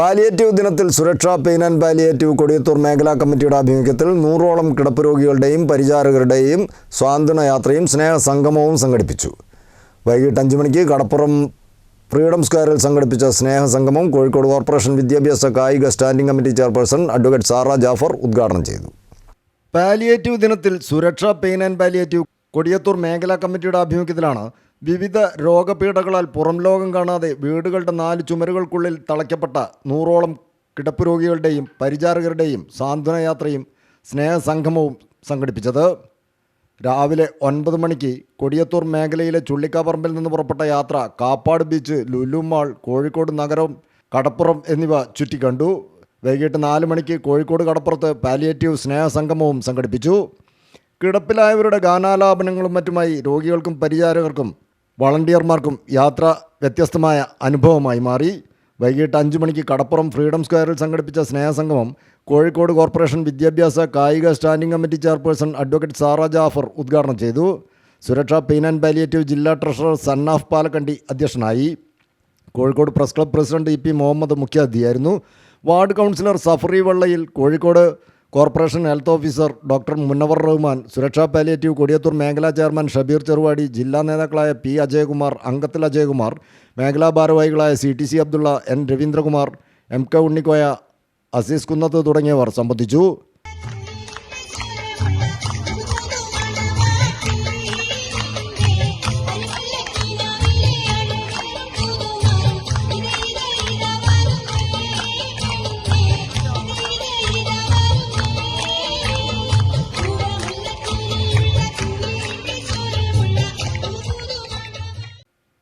Palliative ദിനത്തിൽ സുരക്ഷാ pain and palliative Kodiyathur മേഖലാ കമ്മിറ്റിയുടെ ആഭിമുഖ്യത്തിൽ നൂറോളം കിടപ്പ് രോഗികളുടെയും പരിചാരകരുടെയും സ്വാന്തന യാത്രയും സ്നേഹസംഗമവും സംഘടിപ്പിച്ചു. വൈകിട്ട് അഞ്ച് മണിക്ക് കടപ്പുറം ഫ്രീഡം സ്ക്വയറിൽ സംഘടിപ്പിച്ച സ്നേഹ സംഗമം കോഴിക്കോട് കോർപ്പറേഷൻ വിദ്യാഭ്യാസ കായിക standing committee chairperson advocate Sara Jafar ഉദ്ഘാടനം ചെയ്തു. പാലിയേറ്റീവ് ദിനത്തിൽ സുരക്ഷാ പെയിൻ ആൻഡ് പാലിയേറ്റീവ് കൊടിയത്തൂർ മേഖലാ കമ്മിറ്റിയുടെ ആഭിമുഖ്യത്തിലാണ് വിവിധ രോഗപീഠകളാൽ പുറം ലോകം കാണാതെ വീടുകളുടെ നാല് ചുമരുകൾക്കുള്ളിൽ തളയ്ക്കപ്പെട്ട നൂറോളം കിടപ്പ് രോഗികളുടെയും പരിചാരകരുടെയും സാന്ത്വനയാത്രയും സ്നേഹസംഗമവും സംഘടിപ്പിച്ചത്. രാവിലെ ഒൻപത് മണിക്ക് കൊടിയത്തൂർ മേഖലയിലെ ചുള്ളിക്കാപ്പറമ്പിൽ നിന്ന് പുറപ്പെട്ട യാത്ര കാപ്പാട് ബീച്ച് ലുലു മാൾ കോഴിക്കോട് നഗരം കടപ്പുറം എന്നിവ ചുറ്റിക്കണ്ടു. വൈകിട്ട് നാല് മണിക്ക് കോഴിക്കോട് കടപ്പുറത്ത് പാലിയേറ്റീവ് സ്നേഹസംഗമവും സംഘടിപ്പിച്ചു. കിടപ്പിലായവരുടെ ഗാനാലാപനങ്ങളും മറ്റുമായി രോഗികൾക്കും പരിചാരകർക്കും വളണ്ടിയർമാർക്കും യാത്ര വ്യത്യസ്തമായ അനുഭവമായി മാറി. വൈകിട്ട് അഞ്ച് മണിക്ക് കടപ്പുറം ഫ്രീഡം സ്ക്വയറിൽ സംഘടിപ്പിച്ച സ്നേഹസംഗമം കോഴിക്കോട് കോർപ്പറേഷൻ വിദ്യാഭ്യാസ കായിക standing committee chairperson advocate Sara Jafar ഉദ്ഘാടനം ചെയ്തു. സുരക്ഷാ പെയിൻ ആൻഡ് പാലിയേറ്റീവ് ജില്ലാ ട്രഷറർ സന്നാഫ് പാലക്കണ്ടി അധ്യക്ഷനായി. Kozhikode press club president E P Muhammad മുഖ്യാതിഥിയായിരുന്നു. Ward councillor Safari Vallayil Kozhikode corporation health officer doctor Munnavar Rahman Suraksha palliative Kodiyathur മേഖലാ chairman Shabeer Cheruvadi ജില്ലാ നേതാക്കളായ P Ajayakumar അങ്കത്തിൽ Ajayakumar മേഖലാ ഭാരവാഹികളായ C T C Abdulla N Raveendrakumar M K Unnikoya Azeez Kunnath തുടങ്ങിയവർ സംബന്ധിച്ചു.